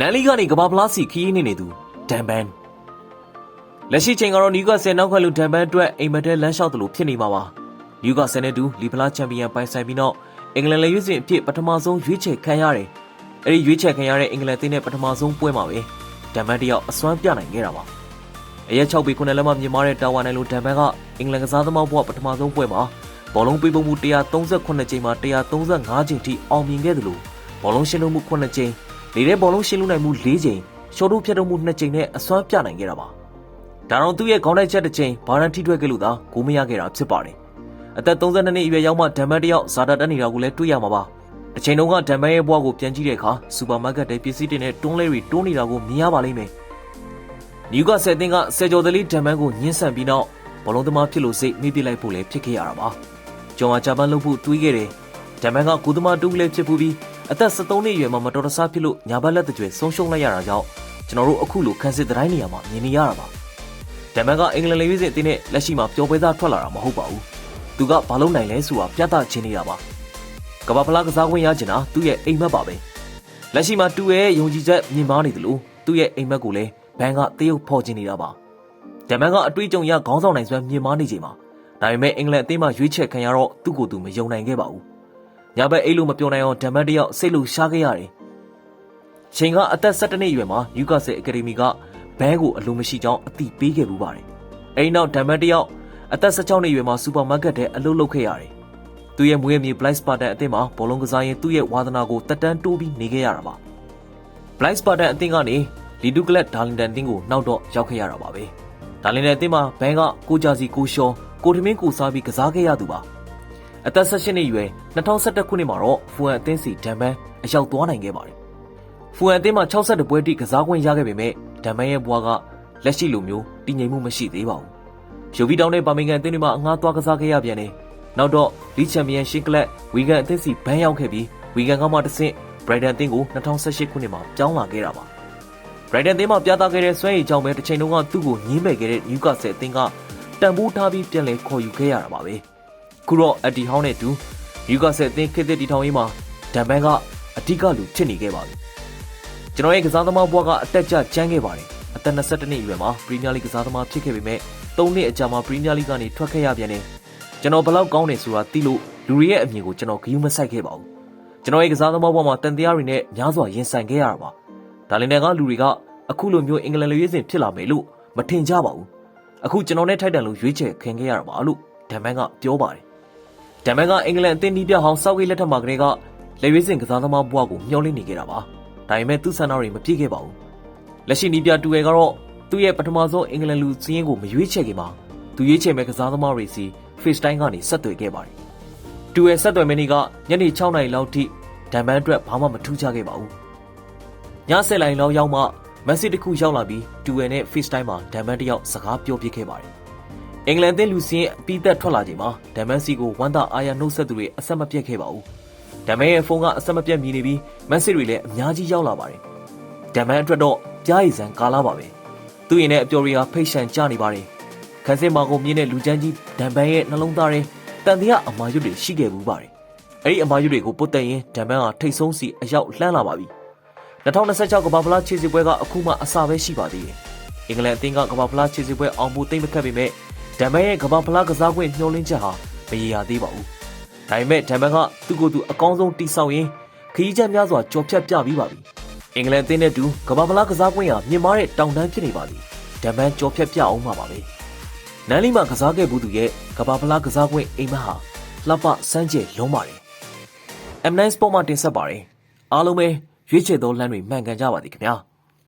နန်လီကနေကဘာဖလားစီခီးနေနေသူဒန်ဘန်လက်ရှိချိန်ကတော့နယူကာဆယ်နောက်ခွဲလူဒန်ဘန်အတွက်အိမ်မက်တဲလမ်းလျှောက်တယ်လို့ဖြစ်နေမှာပါနယူကာဆယ်နဲ့တူလီဖလားချန်ပီယံပိုင်ဆိုင်ပြီးတော့အင်္ဂလန်လက်ရွေးစင်အဖြစ်ပထမဆုံးရွေးချယ်ခံရတယ်အဲ့ဒီရွေးချယ်ခံရတဲ့အင်္ဂလန်တင်းနဲ့ပထမဆုံးပွဲမှာပဲဒန်ဘန်တယောက်အစွမ်းပြနိုင်ခဲ့တာပါအရက်6ပေ9လက်မှမြင်မာတဲ့တာဝါနိုင်လိုဒန်ဘန်ကအင်္ဂလန်ကစားသမားဘဝပထမဆုံးပွဲမှာဘောလုံးပေးပုံမှု138ချိန်မှာ135ချိန်ထိအောင်မြင်ခဲ့တယ်လို့ဘောလုံးရှင်းလို့မှု9ချိန် လေတဲ့ဘောလုံးရှင်းလို့နိုင်မှု4ချိန်ရှော့တို့ဖြတ်တော့မှု2ချိန်နဲ့အစွမ်းပြနိုင်ခဲ့တာပါဒါတော့သူ့ရဲ့ခေါင်းတိုက်ချက်တစ်ချိန်ဘာရန်ထိထွက်ခဲ့လို့သာဂိုးမရခဲ့တာဖြစ်ပါတယ်အသက်32နှစ်အရွယ်ရောက်မှဒန်မန်တယောက်ဇာတာတက်နေတာကိုလည်းတွေ့ရမှာပါတစ်ချိန်တုန်းကဒန်မန်ရဲ့ဘဝကိုပြန်ကြည့်တဲ့အခါစူပါမားကတ်တွေပစ္စည်းတွေနဲ့တွန်းလဲတွေတွန်းနေတာကိုမြင်ရပါလိမ့်မယ်နယူကာဆယ်တင်ကဆယ်ကျော်သလေးဒန်မန်ကိုညှင်းဆန်ပြီးနောက်ဘောလုံးသမားဖြစ်လို့စိတ်မိပစ်လိုက်ဖို့လည်းဖြစ်ခဲ့ရတာပါကျော်မှာဂျပန်လုပ်ဖို့တွေးခဲ့တယ်ဒန်မန်ကကုသမားတူးလည်းဖြစ်ပူပြီး အသက်73နှစ်အရွယ်မှာမတော်တဆဖြစ်လို့ညာဘက်လက်တကြွယ်ဆုံးရှုံးလိုက်ရတာကြောင့်ကျွန်တော်တို့အခုလိုခန်းစစ်တိုင်းနေရာမှာမြင်နေရတာပါဒန်မန်ကအင်္ဂလန်လေရွေးစင်အသင်းနဲ့လက်ရှိမှာပျော်ပွဲသားထွက်လာတာမဟုတ်ပါဘူးသူကဘာလို့နိုင်လဲဆိုတာပြသခြင်းနေတာပါကမ္ဘာဖလားကစားခွင့်ရချင်တာသူ့ရဲ့အိမ်မက်ပါပဲလက်ရှိမှာသူ့ရဲ့ယုံကြည်ချက်မြင်မာနေတယ်လို့သူ့ရဲ့အိမ်မက်ကိုလည်းဘန်ကတရုတ်ဖော်ခြင်းနေတာပါဒန်မန်ကအတွေ့အကြုံရခေါင်းဆောင်နိုင်စွမ်းမြင်မာနေချိန်မှာဒါပေမဲ့အင်္ဂလန်အသင်းမှရွေးချယ်ခံရတော့သူ့ကိုယ်သူမယုံနိုင်ခဲ့ပါဘူး ညဘက်အိတ်လို့မပြောနိုင်အောင်ဒန်မန်တယောက်စိတ်လို့ရှားခဲ့ရတယ်ချိန်ကအသက်17နှစ်အရွယ်မှာယူကာဆယ်အကယ်ဒမီကဘန်ကိုအလိုမရှိကြောင်းအသိပေးခဲ့ပူပါတယ်အဲဒီနောက်ဒန်မန်တယောက်အသက်16နှစ်အရွယ်မှာစူပါမားကတ်ထဲအလုပ်လုပ်ခဲ့ရတယ်။သူ့ရဲ့မွေးမြူ Blind Spartan အသင်းမှာဘောလုံးကစားရင်သူ့ရဲ့ဝါသနာကိုတက်တန်းတိုးပြီးနေခဲ့ရတာပါ။ Blind Spartan အသင်းကနေလီဒူကလပ်ဒါလင်တန်အသင်းကိုနောက်တော့ရောက်ခဲ့ရတာပါပဲ။ဒါလင်တန်အသင်းမှာဘန်ကကိုဂျာစီကိုရှောကိုထမင်းကိုစားပြီးကစားခဲ့ရသူပါ။ အသက်16နှစ်အရွယ်2011ခုနှစ်မှာတော့ဖူအန်အသင်းစီဒန်မန်အရောက်သွားနိုင်ခဲ့ပါတယ်။ဖူအန်အသင်းမှာ62ပွဲတိကစားခွင့်ရခဲ့ပေမဲ့ဒန်မန်ရဲ့ဘွားကလက်ရှိလိုမျိုးတည်ငြိမ်မှုမရှိသေးပါဘူး။ယူဗီတောင်းနဲ့ပါမင်ဂန်အသင်းတွေမှာအငှားသွားကစားခဲ့ရပြန်တယ်။နောက်တော့လီချန်ပီယံရှင်းကလပ်ဝီဂန်အသင်းစီဘန်းရောက်ခဲ့ပြီးဝီဂန်ကမှတစ်ဆင့်ဘရိုက်တန်အသင်းကို2018ခုနှစ်မှာပြောင်းလာခဲ့တာပါ။ဘရိုက်တန်အသင်းမှာပြသခဲ့တဲ့ဆွဲရည်ကြောင့်ပဲတစ်ချိန်လုံးကသူ့ကိုညှင်းပယ်ခဲ့တဲ့နယူကာဆယ်အသင်းကတန်ဖိုးထားပြီးပြန်လည်ခေါ်ယူခဲ့ရတာပါပဲ။ ခုတော့အက်ဒီဟောင်းနဲ့တူနယူကာဆယ်အသင်းခေတ်သစ်တီထောင်ရေးမှာဒန်ဘန်ကအဓိကလူဖြစ်နေခဲ့ပါပြီ။ကျွန်တော်ရဲ့ကစားသမားဘွားကအတက်ကြကျန်းခဲ့ပါတယ်။အသက်22နှစ်အရွယ်မှာပရီးမီးယားလိကစားသမားဖြစ်ခဲ့ပေမဲ့၃နှစ်အကြာမှာပရီးမီးယားလိကနေထွက်ခဲ့ရပြန်တယ်။ကျွန်တော်ဘလောက်ကောင်းတယ်ဆိုတာသိလို့လူတွေရဲ့အမြင်ကိုကျွန်တော်ဂရုမစိုက်ခဲ့ပါဘူး။ကျွန်တော်ရဲ့ကစားသမားဘဝမှာတန်တရားတွေနဲ့များစွာရင်ဆိုင်ခဲ့ရတာပါ။ဒါလင်တန်ကလူတွေကအခုလိုမျိုးအင်္ဂလန်လူရွေးစင်ဖြစ်လာမယ်လို့မထင်ကြပါဘူး။အခုကျွန်တော်နဲ့ထိုက်တန်လို့ရွေးချယ်ခံခဲ့ရတာပါလို့ဒန်မန်ကပြောပါတယ်။ ဒန်မန်ကအင်္ဂလန်အသင်းနီးပြဟောင်းစောက်ဝေးလက်ထက်မှာကလေးကလက်ရွေးစင်ကစားသမားဘဝကိုမျှော်လင့်နေခဲ့တာပါ။ဒါပေမဲ့သူ့ဆန္ဒတွေမပြည့်ခဲ့ပါဘူး။လက်ရှိနီးပြတူဝဲကတော့သူ့ရဲ့ပထမဆုံးအင်္ဂလန်လူစည်းရင်းကိုမရွေးချယ်ခင်မှာသူရွေးချယ်မဲ့ကစားသမားတွေစီ FaceTime ကနေဆက်သွယ်ခဲ့ပါတယ်။တူရဲ့ဆက်သွယ်မင်းကြီးကညနေ6နာရီလောက်ထိဒန်မန်အတွက်ဘာမှမထူးခြားခဲ့ပါဘူး။ည7:00နာရီလောက်ရောက်မှမက်ဆီတစ်ခုရောက်လာပြီးတူရဲ့နဲ့ FaceTime မှာဒန်မန်တယောက်စကားပြောပြခဲ့ပါတယ်။ အင်္ဂလန်သင်းလူစည်းအပြီးသက်ထွက်လာချိန်မှာဒန်မန်စီကိုဝမ်းသာအားရနှုတ်ဆက်သူတွေအဆက်မပြတ်ခဲ့ပါဘူး။ဒန်မန်ရဲ့ဖုန်းကအဆက်မပြတ်မြည်နေပြီးမက်ဆီတွေလည်းအများကြီးရောက်လာပါတယ်။ဒန်မန်အတွက်တော့ကြားရည်စံကာလာပါပဲ။သူ့ရင်နဲ့အပျော်တွေကဖိတ်ရှန်ကြနေပါတယ်။ခန်းစင်မာကိုမြင်းတဲ့လူချမ်းကြီးဒန်ဘန်ရဲ့နှလုံးသားထဲတန်တရားအမာရွတ်တွေရှိခဲ့ဘူးပါတယ်။အဲ့ဒီအမာရွတ်တွေကိုပုတ်တက်ရင်ဒန်ဘန်ကထိတ်ဆုံးစီအရောက်လှမ်းလာပါပြီ။2026ကမ္ဘာဖလားခြေစစ်ပွဲကအခုမှအစပဲရှိပါသေးတယ်။အင်္ဂလန်အသင်းကကမ္ဘာဖလားခြေစစ်ပွဲအောင်ဖို့တိတ်မခတ်ပေမဲ့ ဒန်ဘန်ရဲ့ကမ္ဘာဖလားကစားခွင့်ညှို့လင်းချက်ဟာမရေရာသေးပါဘူး။ဒါပေမဲ့ဒန်ဘန်ကသူ့ကိုယ်သူအကောင်းဆုံးတိဆောက်ရင်ခရီးချက်များစွာကြော်ဖြတ်ပြပြီးပါပြီ။အင်္ဂလန်အသင်းနဲ့တူကမ္ဘာဖလားကစားကွင်းဟာမြင့်မားတဲ့တောင်တန်းဖြစ်နေပါပြီ။ဒန်မန်ကြော်ဖြတ်ပြအောင်ပါပါပဲ။နန်းလီမှာကစားခဲ့ဘူးသူရဲ့ကမ္ဘာဖလားကစားကွင်းအိမ်မက်ဟာလှပစမ်းကြဲလုံးပါတယ်။ M9 Sport မှာတင်ဆက်ပါတယ်။အားလုံးပဲရွေးချယ်သောလမ်းတွေမှန်ကန်ကြပါသည်ခင်ဗျာ။